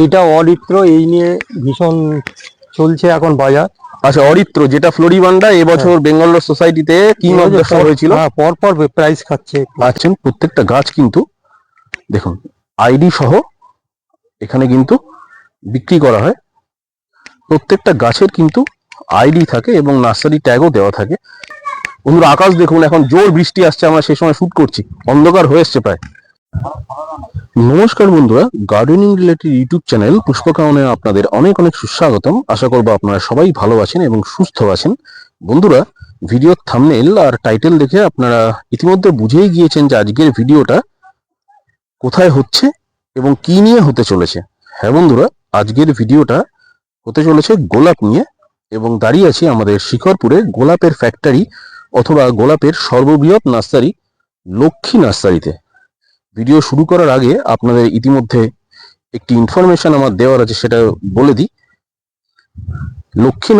এইটা অরিত্র এই নিয়ে ভীষণ চলছে এখন বাজার। আচ্ছা অরিত্র যেটা ফ্লোরিবান্ডা এবছর বেঙ্গল সোসাইটিতে কিং অফ দ্য শো হয়েছিল। হ্যাঁ পর পর প্রাইজ খাচ্ছে। আছেন প্রত্যেকটা গাছ কিন্তু দেখুন আইডি সহ এখানে কিন্তু বিক্রি করা হয়। প্রত্যেকটা গাছের কিন্তু আইডি থাকে এবং নার্সারি ট্যাগও দেওয়া থাকে। বন্ধুরা আকাশ দেখুন এখন জোর বৃষ্টি আসছে আমরা সেই সময় শুট করছি। অন্ধকার হয়ে এসছে প্রায়। নমস্কার বন্ধুরা গার্ডেনিং রিলেটেড ইউটিউব চ্যানেল পুষ্পকামনে আপনাদের অনেক অনেক সুস্বাগতম। আশা করব আপনারা সবাই ভালো আছেন এবং সুস্থ আছেন। বন্ধুরা ভিডিওর থামনেল আর টাইটেল দেখে আপনারা ইতিমধ্যে বুঝেই গিয়েছেন যে আজকের ভিডিওটা কোথায় হচ্ছে এবং কি নিয়ে হতে চলেছে। হ্যাঁ বন্ধুরা, আজকের ভিডিওটা হতে চলেছে গোলাপ নিয়ে এবং দাঁড়িয়ে আছি আমাদের শিখরপুরে গোলাপের ফ্যাক্টরি অথবা গোলাপের সর্ববৃহৎ নার্সারি, লক্ষ্মী নার্সারিতে। ভিডিও শুরু করার আগে আপনাদের ইতিমধ্যে একটি ইনফরমেশন আমার দেওয়ার আছে, সেটা বলে দিই। লক্ষ্মী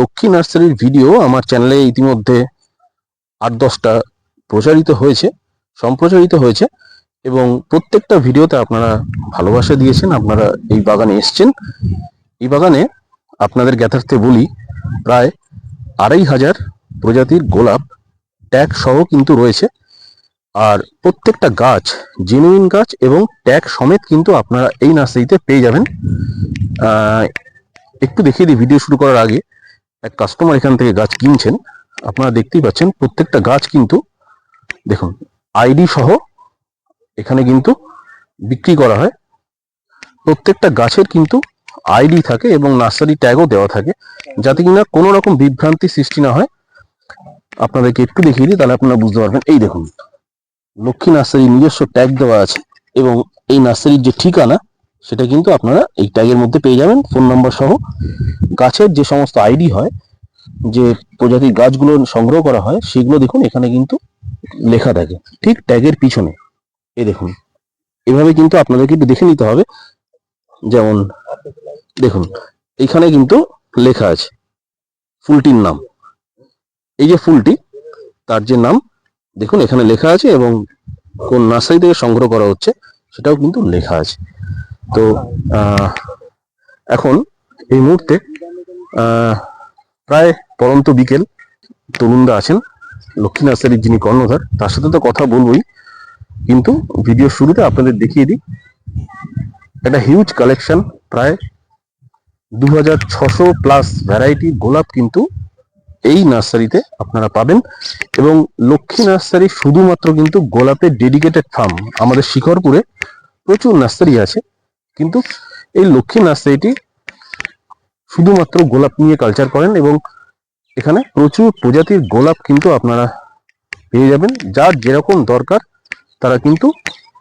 লক্ষ্মী নার্সারির ভিডিও আমার চ্যানেলে ইতিমধ্যে আট দশটা প্রচারিত হয়েছে, সম্প্রচারিত হয়েছে, এবং প্রত্যেকটা ভিডিওতে আপনারা ভালোবাসা দিয়েছেন, আপনারা এই বাগানে এসছেন। এই বাগানে আপনাদের জ্ঞাতার্থে বলি, প্রায় আড়াই হাজার প্রজাতির গোলাপ ট্যাগ সহ কিন্তু রয়েছে। আর প্রত্যেকটা গাছ জেনুইন গাছ এবং ট্যাগ সমেত কিন্তু আপনারা এই নার্সারিতে পেয়ে যাবেন। একটু দেখিয়ে দিই ভিডিও শুরু করার আগে এক কাস্টমার এখান থেকে গাছ কিনছেন। আপনারা দেখতেই পাচ্ছেন, প্রত্যেকটা গাছ কিন্তু দেখুন আইডি সহ এখানে কিন্তু বিক্রি করা হয়। প্রত্যেকটা গাছের কিন্তু আইডি থাকে এবং নার্সারি ট্যাগও দেওয়া থাকে। যাতে কিনা কোনো রকম বিভ্রান্তি সৃষ্টি না হয়। আপনাদেরকে একটু দেখিয়ে দিই, তাহলে আপনারা বুঝতে পারবেন। এই দেখুন লক্ষ্মী নার্সারি নিজস্ব ট্যাগ দেওয়া আছে এবং এই নার্সারির যে ঠিকানা, সেটা কিন্তু আপনারা এই ট্যাগের মধ্যে পেয়ে যাবেন। ফোন নাম্বার সহ গাছের যে সমস্ত আইডি হয়, যে প্রজাতির গাছগুলো সংগ্রহ করা হয়, সেগুলো দেখুন, এখানে কিন্তু লেখা থাকে। ঠিক ট্যাগের পিছনে। এই দেখুন। এভাবে কিন্তু আপনাদেরকে একটু দেখে নিতে হবে। যেমন, দেখুন, এখানে কিন্তু লেখা আছে ফুলটির নাম। এই যে ফুলটি, তার যে নাম, দেখুন, এখানে লেখা আছে এবং কোন নার্সারি থেকে সংগ্রহ করা হচ্ছে, সেটাও কিন্তু লেখা আছে। তো এখন এই মুহূর্তে প্রায় পরন্ত বিকেল তরুণদা আছেন, লক্ষ্মী নার্সারির যিনি কর্ণধার, তার সাথে তো কথা বলবোই, কিন্তু ভিডিও শুরুতে আপনাদের দেখিয়ে দিই, একটা হিউজ কালেকশন প্রায় দু প্লাস ভ্যারাইটি গোলাপ কিন্তু এই নার্সারিতে আপনারা পাবেন। এবং লক্ষ্মী নার্সারি শুধুমাত্র কিন্তু গোলাপের ডেডিকেটেড ফার্ম আমাদের শিখরপুরে প্রচুর নার্সারি আছে। কিন্তু এই লক্ষ্মী নার্সারিটি শুধুমাত্র গোলাপ নিয়ে কালচার করেন এবং এখানে প্রচুর প্রজাতির গোলাপ কিন্তু আপনারা পেয়ে যাবেন। যার যেরকম দরকার, তারা কিন্তু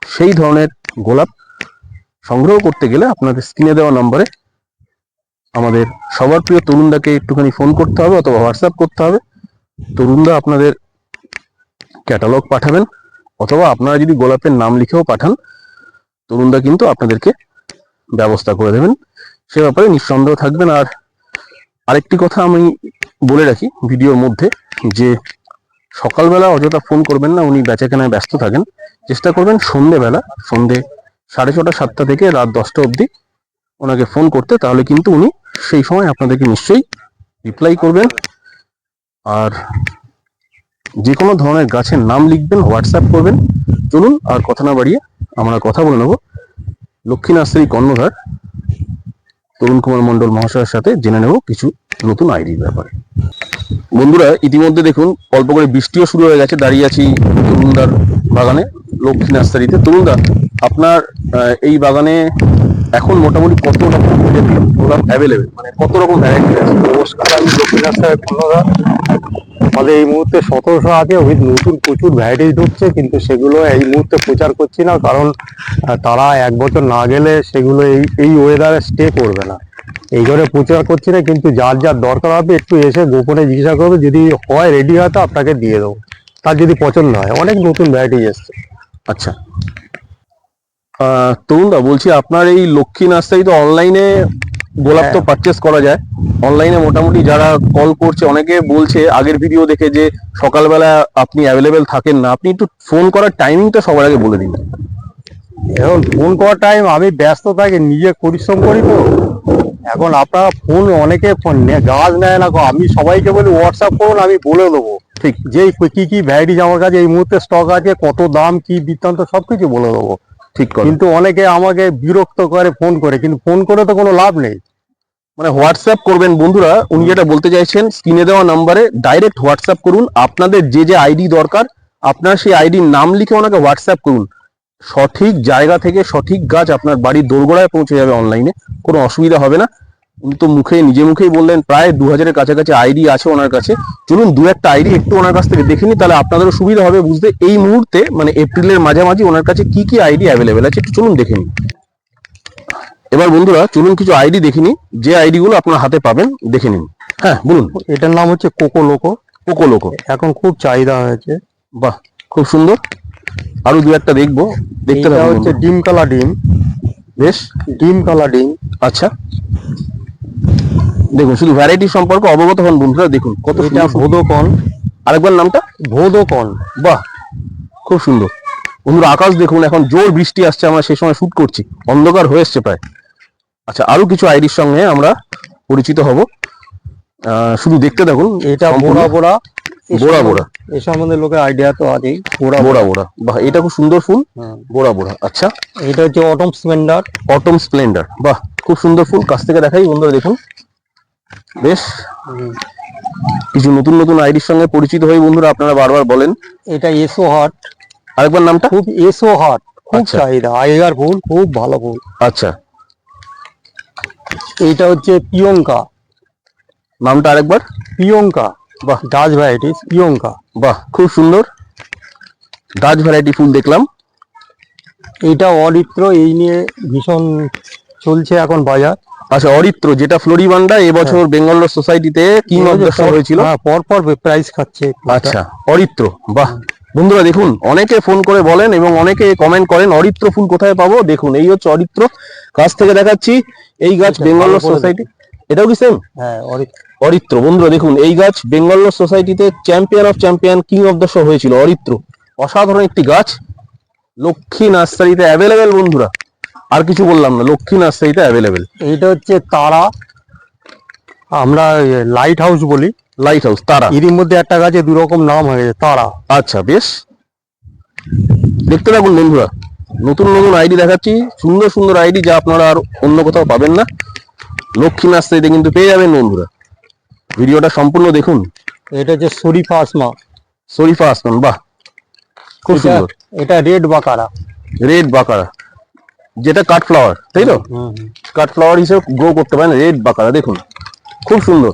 সেই ধরনের গোলাপ সংগ্রহ করতে গেলে আপনাদের স্ক্রিনে দেওয়া নম্বরে আমাদের সবার প্রিয় তরুণদাকে একটুখানি ফোন করতে হবে অথবা হোয়াটসঅ্যাপ করতে হবে। তরুণদা আপনাদের ক্যাটালগ পাঠাবেন অথবা আপনারা যদি গোলাপের নাম লিখেও পাঠান, তরুণদা কিন্তু আপনাদেরকে ব্যবস্থা করে দেবেন। সে ব্যাপারে নিঃসন্দেহ থাকবেন। আর আরেকটি কথা আমি বলে রাখি ভিডিওর মধ্যে, যে সকালবেলা অযথা ফোন করবেন না, উনি বেচাকেনায় ব্যস্ত থাকেন। চেষ্টা করবেন সন্ধেবেলা, সন্ধে সাড়ে ছটা, সাতটা থেকে রাত দশটা অবধি ওনাকে ফোন করতে। তাহলে কিন্তু উনি সেই সময় আপনাদেরকে নিশ্চয়ই রিপ্লাই করবেন। আর যে কোনো ধরনের গাছের নাম লিখবেন হোয়াটসঅ্যাপ করবেন। চলুন আর কথা না বাড়িয়ে আমরা কথা বলে নেব। লক্ষ্মী নার্সারি কর্ণধার তরুণ কুমার মণ্ডল মহাশয়ের সাথে জেনে নেব কিছু নতুন আইডির ব্যাপারে। বন্ধুরা, ইতিমধ্যে দেখুন, অল্প করে বৃষ্টিও শুরু হয়ে গেছে। দাঁড়িয়ে আছি তরুণদার বাগানে, লক্ষ্মী নার্সারিতে। তরুণদা, আপনার এই বাগানে এখন মোটামুটি কত রকম মানে কত রকম ভ্যারাইটি আমাদের এই মুহূর্তে সতেরোশো আছে নতুন প্রচুর ভ্যারাইটিস ঢুকছে, কিন্তু সেগুলো এই মুহূর্তে প্রচার করছি না, কারণ তারা এক বছর না গেলে সেগুলো এই এই ওয়েদারে স্টে করবে না। এই করে প্রচার করছি না, কিন্তু যার যার দরকার হবে, একটু এসে গোপনে জিজ্ঞাসা করবে, যদি হয় রেডি হয় তো আপনাকে দিয়ে দেবো। তার যদি পছন্দ হয়, অনেক নতুন ভ্যারাইটিস এসছে। আচ্ছা। তরুণদা বলছি আপনার এই লক্ষ্মী নার্সারি তো অনলাইনে গোলাপ তো হ্যাঁ। পারচেস করা যায়। অনলাইনে মোটামুটি যারা কল করছে অনেকে বলছে আগের ভিডিও দেখে যে সকালবেলা আপনি অ্যাভেলেবেল থাকেন না। আপনি একটু ফোন করার টাইমিংটা সবার আগে বলে দিন। এখন ফোন করার টাইম আমি ব্যস্ত থাকি নিজে পরিশ্রম করি তো। এখন আপনারা ফোন অনেকে ফোন নে- গাছ নেয় না। আমি সবাইকে বলি হোয়াটসঅ্যাপ করুন আমি বলে দেবো। ঠিক। যে কি কি ভ্যারাইটিজ আমার কাছে এই মুহূর্তে স্টক আছে কত দাম কি বৃত্তান্ত সবকিছু বলে দেবো। ঠিক করে। কিন্তু অনেকে আমাকে বিরক্ত করে ফোন করে কিন্তু ফোন করে তো কোনো লাভ নেই। মানে হোয়াটসঅ্যাপ করবেন বন্ধুরা উনি যেটা বলতে চাইছেন স্ক্রিনে দেওয়া নাম্বারে ডাইরেক্ট হোয়াটসঅ্যাপ করুন। আপনাদের যে যে আইডি দরকার আপনার সেই আইডির নাম লিখে ওনাকে হোয়াটসঅ্যাপ করুন। সঠিক জায়গা থেকে সঠিক গাছ আপনার বাড়ির দোরগোড়ায় পৌঁছে যাবে অনলাইনে কোনো অসুবিধা হবে না। উনি তো মুখে নিজে মুখেই বললেন প্রায় দু হাজারের কাছাকাছি আইডি আছে ওনার কাছে। চলুন দু একটা আইডি একটু ওনার কাছ থেকে দেখে নিই তাহলে আপনাদেরও সুবিধা হবে বুঝতে। এই মুহূর্তে মানে এপ্রিলের মাঝামাঝি ওনার কাছে কি কি আইডি অ্যাভেলেবেল আছে একটু চলুন দেখে নিই। এবার বন্ধুরা চলুন কিছু আইডি দেখে নিই যে আইডি গুলো আপনার হাতে পাবেন দেখে নিন। হ্যাঁ বলুন। এটার নাম হচ্ছে কোকো লোকো। কোকো লোকো। এখন খুব চাহিদা হয়েছে। বাহ খুব সুন্দর। আরও দু একটা দেখব। দেখতে হচ্ছে। ডিম কালা ডিম। বেশ। ডিম কালা ডিম। আচ্ছা। দেখুন শুধু ভ্যারাইটি সম্পর্কে অবগত হন বন্ধুরা দেখুন কত এটা। ভোদকন। আরেকবার নামটা? ভোদকন বাহ। খুব সুন্দর। বন্ধুরা আকাশ দেখুন এখন জোর বৃষ্টি আসছে আমরা সেই সময় শুট করছি। অন্ধকার হয়ে এসছে প্রায়। আচ্ছা আরও কিছু আইডির সঙ্গে আমরা পরিচিত হব। আহ, শুধু দেখতে দেখুন এটা বোড়া বোড়া বোড়া বোড়া। এ সম্বন্ধে লোকের আইডিয়া তো আছেই বোড়া বোড়া বোড়া। বাহ এটা খুব সুন্দর ফুল? হুম। বোড়া বোড়া। আচ্ছা। এটা হচ্ছে অটম স্প্লেন্ডার অটম স্প্লেন্ডার বাহ খুব সুন্দর ফুল। কাছ থেকে দেখাই বন্ধুরা দেখুন। বেশ। কিছু নতুন নতুন আইডির সঙ্গে পরিচিত হয়ে বন্ধুরা আপনারা বারবার বলেন। এটা এসো হাট। আরেকবার নামটা? খুব এসো হাট। খুব আচ্ছা। চাহিদা। আগেকার ফুল খুব ভালো ফুল। আচ্ছা। এইটা হচ্ছে পিয়ঙ্কা নামটা আরেকবার? পিয়ঙ্কা বাহ ডাচ ভ্যারাইটিস পিয়ঙ্কা বাহ খুব সুন্দর। ডাচ ভ্যারাইটি ফুল দেখলাম। এটা অরিত্র এই নিয়ে ভীষণ চলছে এখন বাজার। আচ্ছা অরিত্র যেটা ফ্লোরিবান্ডা এবছর বেঙ্গল সোসাইটিতে কিং অফ দ্য হয়েছিল। হ্যাঁ পর পর প্রাইস খাচ্ছে আচ্ছা অরিত্র বাহ। বন্ধুরা দেখুন অনেকে ফোন করে বলেন এবং অনেকে কমেন্ট করেন অরিত্র ফুল কোথায় পাবো? দেখুন এই হচ্ছে অরিত্র। কাছ থেকে দেখাচ্ছি এই গাছ বেঙ্গল সোসাইটি এটাও কি সেম হ্যাঁ অরিত্র বন্ধুরা দেখুন এই গাছ বেঙ্গল সোসাইটিতে champion of champion king of the show হয়েছিল অরিত্র। অসাধারণ একটি গাছ। লক্ষ্মী নার্সারিতে অ্যাভেলেবেল বন্ধুরা। আর কিছু বললাম না লক্ষ্মী নার্সারিতে অ্যাভেলেবেল এইটা হচ্ছে তারা। আমরা লাইট হাউস বলি। লাইট হাউস তারা। এরই মধ্যে একটা গাছে দু রকম নাম হয়ে গেছে তারা। আচ্ছা বেশ। দেখতে থাকুন বন্ধুরা। নতুন নতুন আইডি দেখাচ্ছি। সুন্দর সুন্দর আইডি যা আপনারা আর অন্য কোথাও পাবেন না। লক্ষ্মী নাচতে এটা কিন্তু পেয়ে যাবেন বন্ধুরা। ভিডিওটা সম্পূর্ণ দেখুন। এটা হচ্ছে শরীফা আসমা শরীফা আসমান বাহ। খুব সুন্দর। এটা রেড বাকারা। রেড বাকারা। যেটা কাট ফ্লাওয়ার তাই তো? হুম। ফ্লাওয়ার হিসেবে গ্রো করতে পারেন রেড বাকারা দেখুন। খুব সুন্দর।